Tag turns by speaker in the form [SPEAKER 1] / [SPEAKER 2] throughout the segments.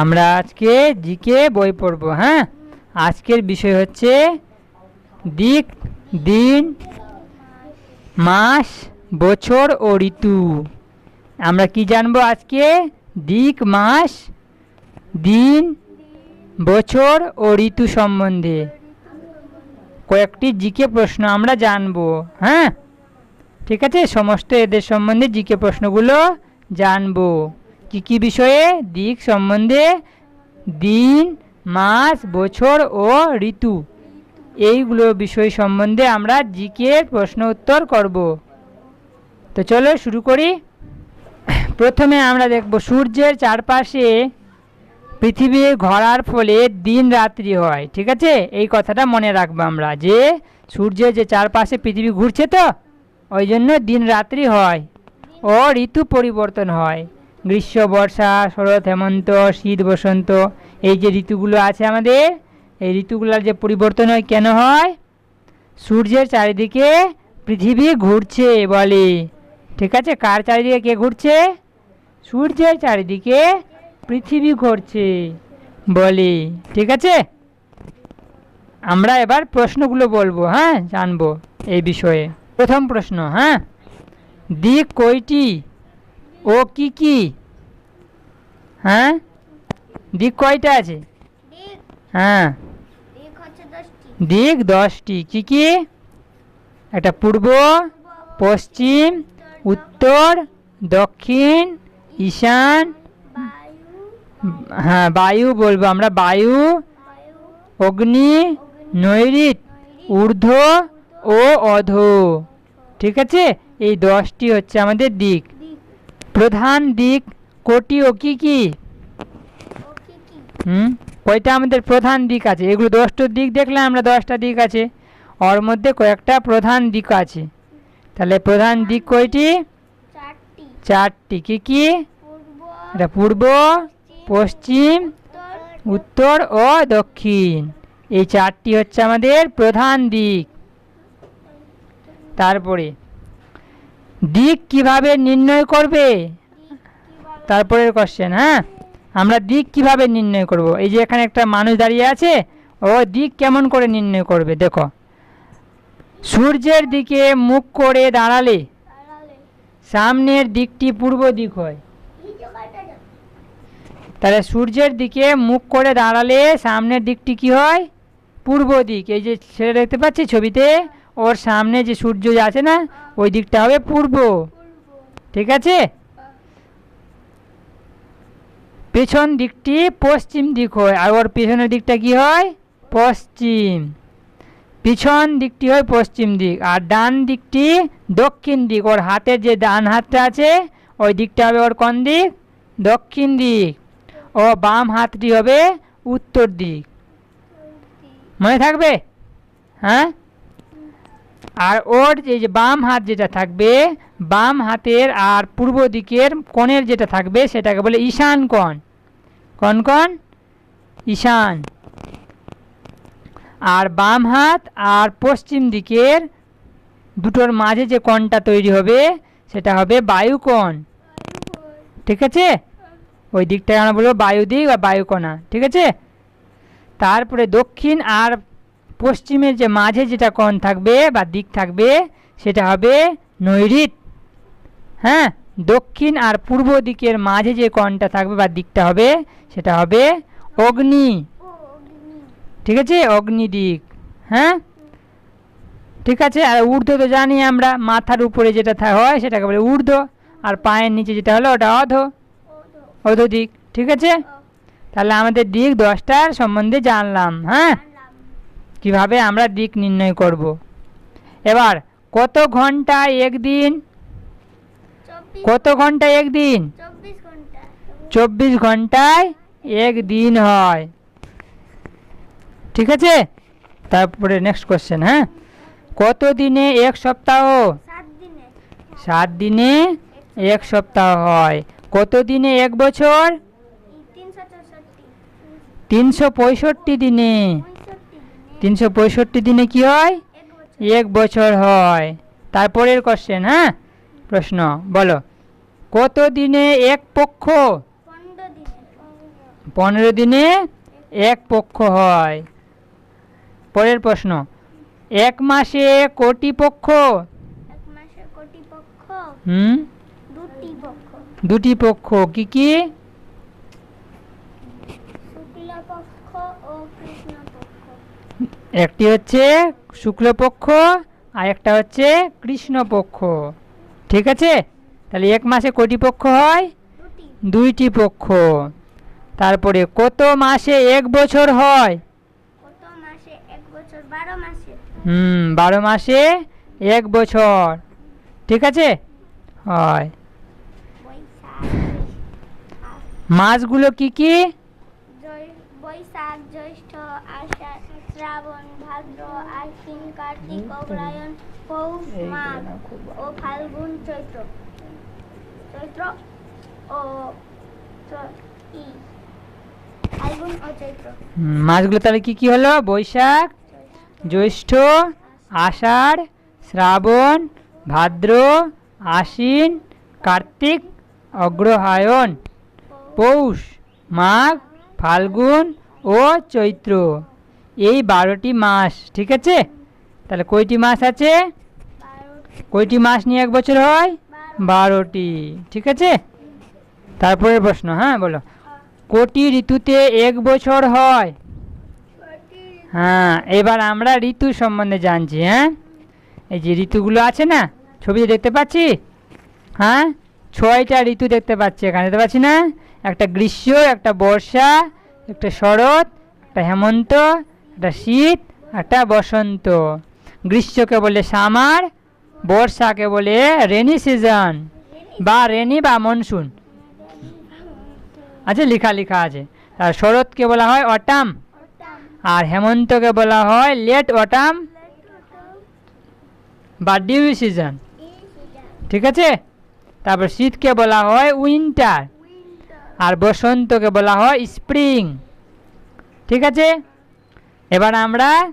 [SPEAKER 1] আমরা আজকে জিকে বই পড়ব হ্যাঁ? আজকের বিষয় হচ্ছে দিক, দিন, মাস, বছর ও ঋতু। আমরা কি জানব আজকে? দিক, মাস, দিন, বছর ও ঋতু সম্বন্ধে। কয়েকটি জিকে প্রশ্ন আমরা জানব হ্যাঁ? ঠিক আছে? সমস্ত এদের সম্বন্ধে জিকে প্রশ্নগুলো জানব। কি কি বিষয়ে? দিক সম্বন্ধে দিন, মাস, বছর ও ঋতু। এইগুলো বিষয় সম্বন্ধে আমরা জিকে প্রশ্ন উত্তর করব। তো চলো শুরু করি। প্রথমে আমরা দেখব, সূর্যের চারপাশে পৃথিবীর ঘোরার ফলে দিন রাত্রি হয়, ঠিক আছে? এই কথাটা মনে রাখব আমরা, যে সূর্যের যে চারপাশে পৃথিবী ঘুরছে তো, ওই জন্য দিন রাত্রি হয় ও ঋতু পরিবর্তন হয়। গ্রীষ্ম, বর্ষা, শরৎ, হেমন্ত, শীত, বসন্ত, এই যে ঋতুগুলো আছে আমাদের, এই ঋতুগুলোর যে পরিবর্তন হয় কেন হয়? সূর্যের চারিদিকে পৃথিবী ঘুরছে বলে। ঠিক আছে? কার চারিদিকে কে ঘুরছে? সূর্যের চারিদিকে পৃথিবী ঘুরছে বলে। ঠিক আছে? আমরা এবার প্রশ্নগুলো বলব হ্যাঁ? জানব এই বিষয়ে। প্রথম প্রশ্ন হ্যাঁ? দিক কয়টি? ও কি কি? হ্যাঁ? দিক কয়টা আছে? হ্যাঁ।
[SPEAKER 2] দিক দশটি।
[SPEAKER 1] কি কি? একটা পূর্ব পশ্চিম উত্তর দক্ষিণ ঈশান। হ্যাঁ বায়ু বলব আমরা। বায়ু অগ্নি নৈরিত ঊর্ধ্ব ও অধ। ঠিক আছে? এই দশটি হচ্ছে আমাদের দিক। প্রধান দিক কোটি ও কি কি? হুম? কয়টা আমাদের প্রধান দিক আছে? এগুলো দশটার দিক দেখলে আমরা দশটা দিক আছে। ওর মধ্যে কয়েকটা প্রধান দিক আছে। তাহলে প্রধান দিক কয়টি?
[SPEAKER 2] চারটি।
[SPEAKER 1] কি কি? এটা পূর্ব, পশ্চিম,
[SPEAKER 2] উত্তর
[SPEAKER 1] ও দক্ষিণ। এই চারটি হচ্ছে আমাদের প্রধান দিক। তারপরে দিক কীভাবে নির্ণয় করবে? তারপরের কোশ্চেন হ্যাঁ? আমরা দিক কীভাবে নির্ণয় করব? এই যে এখানে একটা মানুষ দাঁড়িয়ে আছে, ও দিক কেমন করে নির্ণয় করবে? দেখো। সূর্যের দিকে মুখ করে দাঁড়ালে সামনের দিকটি পূর্ব দিক হয়। তাহলে সূর্যের দিকে মুখ করে দাঁড়ালে সামনের দিকটি কি হয়? পূর্ব দিক। এই যে ছেলে দেখতে পাচ্ছি ছবিতে ওর সামনে যে সূর্য আছে না, ওই দিকটা হবে পূর্ব। ঠিক আছে? পেছন দিকটি পশ্চিম দিক হয়, আর ওর পেছনের দিকটা কি হয়? পশ্চিম। পিছন দিকটি হয় পশ্চিম দিক, আর ডান দিকটি দক্ষিণ দিক। ওর হাতের যে ডান হাতটা আছে, ওই দিকটা হবে ওর কোন দিক? দক্ষিণ দিক। ও বাম হাতটি হবে উত্তর দিক। মনে থাকবে? হ্যাঁ? আর ওর যে বাম হাত যেটা থাকবে, বাম হাতের আর পূর্ব দিকের কোণের যেটা থাকবে, সেটাকে বলে ঈশান কোণ। কোন কোণ? ঈশান। আর বাম হাত আর পশ্চিম দিকের দুটোর মাঝে যে কোণটা তৈরি হবে, সেটা হবে বায়ু কোণ। ঠিক আছে? ওই দিকটাকে আমরা বলব বায়ু দিক বা বায়ুকণা ঠিক আছে? তারপরে দক্ষিণ আর পশ্চিমের যে মাঝে যেটা কোণ থাকবে বা দিক থাকবে সেটা হবে নৈরিত হ্যাঁ? দক্ষিণ আর পূর্ব দিকের মাঝে যে কোণটা থাকবে বা দিকটা হবে সেটা হবে অগ্নি। ঠিক আছে? অগ্নি দিক। হ্যাঁ? ঠিক আছে? আর ঊর্ধ্ব তো জানি আমরা মাথার উপরে যেটা হয় সেটাকে বলে ঊর্ধ্ব। আর পায়ের নিচে যেটা হলো ওটা অধ। অধ দিক। ঠিক আছে? তাহলে আমাদের দিক দশটার সম্বন্ধে জানলাম। হ্যাঁ? কীভাবে আমরা দিক নির্ণয় করব? এবার কত ঘণ্টা একদিন? কত ঘণ্টা একদিন?
[SPEAKER 2] চব্বিশ
[SPEAKER 1] চব্বিশ ঘন্টায় এক দিন হয়। ঠিক আছে? তারপরে নেক্সট কোশ্চেন হ্যাঁ? কত দিনে এক সপ্তাহ?
[SPEAKER 2] সাত দিনে।
[SPEAKER 1] এক সপ্তাহ হয়। কত দিনে এক বছর?
[SPEAKER 2] তিনশো
[SPEAKER 1] পঁয়ষট্টি দিনে। তিনশো পঁয়ষট্টি দিনে কি হয়?
[SPEAKER 2] এক বছর
[SPEAKER 1] হয়। তারপরের কোশ্চেন হ্যাঁ? প্রশ্ন বলো। কত দিনে এক পক্ষ?
[SPEAKER 2] পনেরো দিনে
[SPEAKER 1] এক পক্ষ হয়। পরের প্রশ্ন এক মাসে কোটি পক্ষ? হুম?
[SPEAKER 2] দুটি পক্ষ
[SPEAKER 1] কি কি
[SPEAKER 2] শুক্ল পক্ষ ও কৃষ্ণ পক্ষ
[SPEAKER 1] একটি হচ্ছে শুক্লপক্ষ আর একটা হচ্ছে কৃষ্ণপক্ষ। ঠিক আছে? তাহলে এক মাসে কটি পক্ষ হয়? দুইটি পক্ষ। তারপরে কত মাসে এক বছর হয়? হুম বারো মাসে এক বছর। ঠিক আছে? হয়। মাসগুলো কি কি?
[SPEAKER 2] বৈশাখ জ্যৈষ্ঠ আষাঢ় শ্রাবণ ভাদ্র আশ্বিন কার্তিক অগ্রায়ণ পৌষ মাঘ ও ফাল্গুন চৈত্র। চৈত্র ও ফাল্গুন ও চৈত্র।
[SPEAKER 1] মাসগুলো তাহলে কি কি হলো? বৈশাখ জ্যৈষ্ঠ আষাঢ় শ্রাবণ ভাদ্র আশ্বিন কার্তিক অগ্রহায়ণ পৌষ মাঘ ফাল্গুন ও চৈত্র। এই বারোটি মাস, ঠিক আছে? তাহলে কয়টি মাস আছে? কয়টি মাস নিয়ে এক বছর হয়? বারোটি, ঠিক আছে? তারপরে প্রশ্ন হ্যাঁ বলো। কোটি ঋতুতে এক বছর হয়? হ্যাঁ এবার আমরা ঋতু সম্বন্ধে জানছি হ্যাঁ? এই যে ঋতুগুলো আছে না, ছবিতে দেখতে পাচ্ছি? হ্যাঁ? ছয়টা ঋতু দেখতে পাচ্ছি এখানে, দেখতে পাচ্ছি না? একটা গ্রীষ্ম, একটা বর্ষা, একটা শরৎ, একটা হেমন্ত, একটা শীত, একটা বসন্ত। গ্রীষ্মকে বলে সামার, বর্ষাকে বলে রেনি সিজন বা রেনি বা মনসুন। আছে, লেখা লেখা আছে। আর শরৎকে বলা হয় অটাম। আর হেমন্তকে বলা হয় লেট অটাম বা ডিউ সিজন। ঠিক আছে? তারপর শীতকে বলা হয় উইন্টার। আর বসন্তকে বলা হয় স্প্রিং। ঠিক আছে? এবার আমরা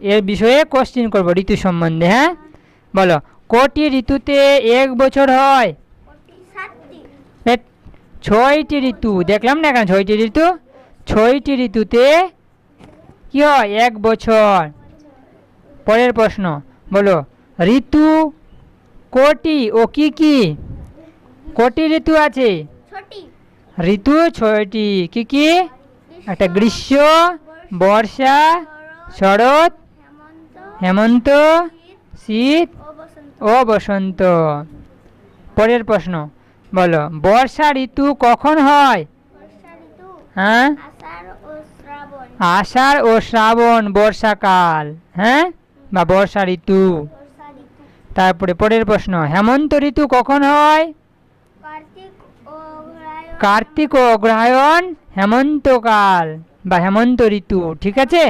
[SPEAKER 1] এর বিষয়ে কোশ্চিন করব ঋতু সম্বন্ধে হ্যাঁ? বলো, কটি ঋতুতে এক বছর হয়? ছয়টি ঋতু, দেখলাম না এখানে ছয়টি ঋতু? ছয়টি ঋতুতে কি হয়? এক বছর। পরের প্রশ্ন, বলো, ঋতু কোটি ও কি কি? কোটি ঋতু আছে? ঋতু ছয়টি, কি কি? একটা গ্রীষ্ম, বর্ষা, শরৎ,
[SPEAKER 2] হেমন্ত, শীত ও বসন্ত।
[SPEAKER 1] পরের প্রশ্ন, বলো, বর্ষা ঋতু কখন হয়? হ্যাঁ?
[SPEAKER 2] আষাঢ় ও শ্রাবণ,
[SPEAKER 1] বর্ষাকাল হ্যাঁ? বা বর্ষা ঋতু। তারপরে পরের প্রশ্ন, হেমন্ত ঋতু কখন হয়?
[SPEAKER 2] কার্তিক ও অগ্রহায়ণ
[SPEAKER 1] হেমন্তকাল বা হেমন্ত ঋতু ঠিক আছে?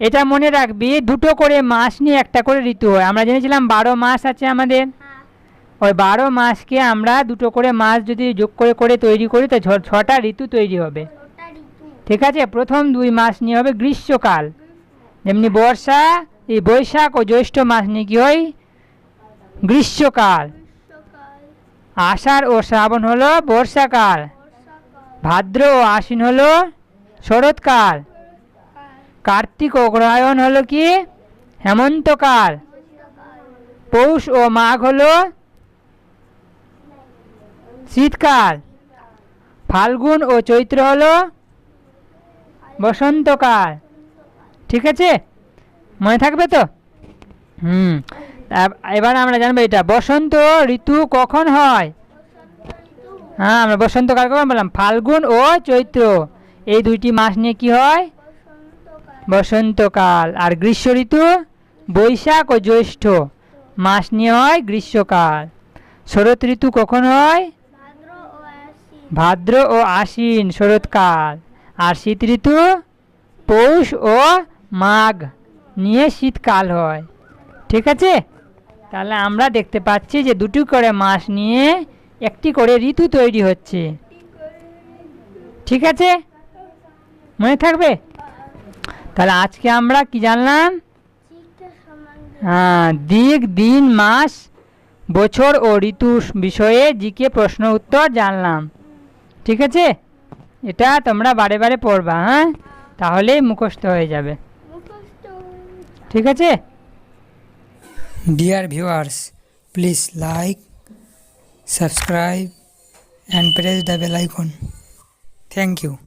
[SPEAKER 1] এটা মনে রাখবি দুটো করে মাস নিয়ে একটা করে ঋতু হয়। আমরা জেনেছিলাম বারো মাস আছে আমাদের।
[SPEAKER 2] হ্যাঁ।
[SPEAKER 1] ওই বারো মাসকে আমরা দুটো করে মাস যদি যোগ করে করে তৈরি করি তো ছটা ঋতু তৈরি হবে। ঠিক আছে? প্রথম দুই মাস নিয়ে হবে গ্রীষ্মকাল। যেমনি বর্ষা এই বৈশাখ ও জ্যৈষ্ঠ মাস নিয়ে কি হয়? গ্রীষ্মকাল। আষাঢ় ও শ্রাবণ হলো বর্ষাকাল, ভাদ্র ও আশ্বিন হলো শরৎকাল, কার্তিক ও অগ্রহায়ণ হলো কি হেমন্তকাল, পৌষ ও মাঘ হলো শীতকাল, ফাল্গুন ও চৈত্র হলো বসন্তকাল। ঠিক আছে? মনে থাকবে তো? হুম। এবার আমরা জানব এটা, বসন্ত ঋতু কখন হয়? হ্যাঁ আমরা বসন্তকাল কখন বললাম? ফাল্গুন ও চৈত্র। এই দুইটি মাস নিয়ে কি হয়?
[SPEAKER 2] বসন্তকাল।
[SPEAKER 1] আর গ্রীষ্ম ঋতু, বৈশাখ ও জ্যৈষ্ঠ মাস নিয়ে হয় গ্রীষ্মকাল। শরৎ ঋতু কখন হয়?
[SPEAKER 2] ভাদ্র ও আশ্বিন
[SPEAKER 1] শরৎকাল। আর শীত ঋতু, পৌষ ও মাঘ নিয়ে শীতকাল হয়। ঠিক আছে? তাহলে আমরা দেখতে পাচ্ছি যে দুটি করে মাস নিয়ে একটি করে ঋতু তৈরি হচ্ছে। ঠিক আছে? মনে থাকবে? তাহলে আজকে আমরা কি জানলাম? হ্যাঁ দিক দিন মাস বছর ও ঋতু বিষয়ে জিকে প্রশ্ন উত্তর জানলাম। ঠিক আছে? এটা তোমরা বারে বারে পড়বা হ্যাঁ? তাহলেই মুখস্থ হয়ে যাবে। ঠিক আছে? Dear viewers, please like, subscribe and press the bell icon. Thank you.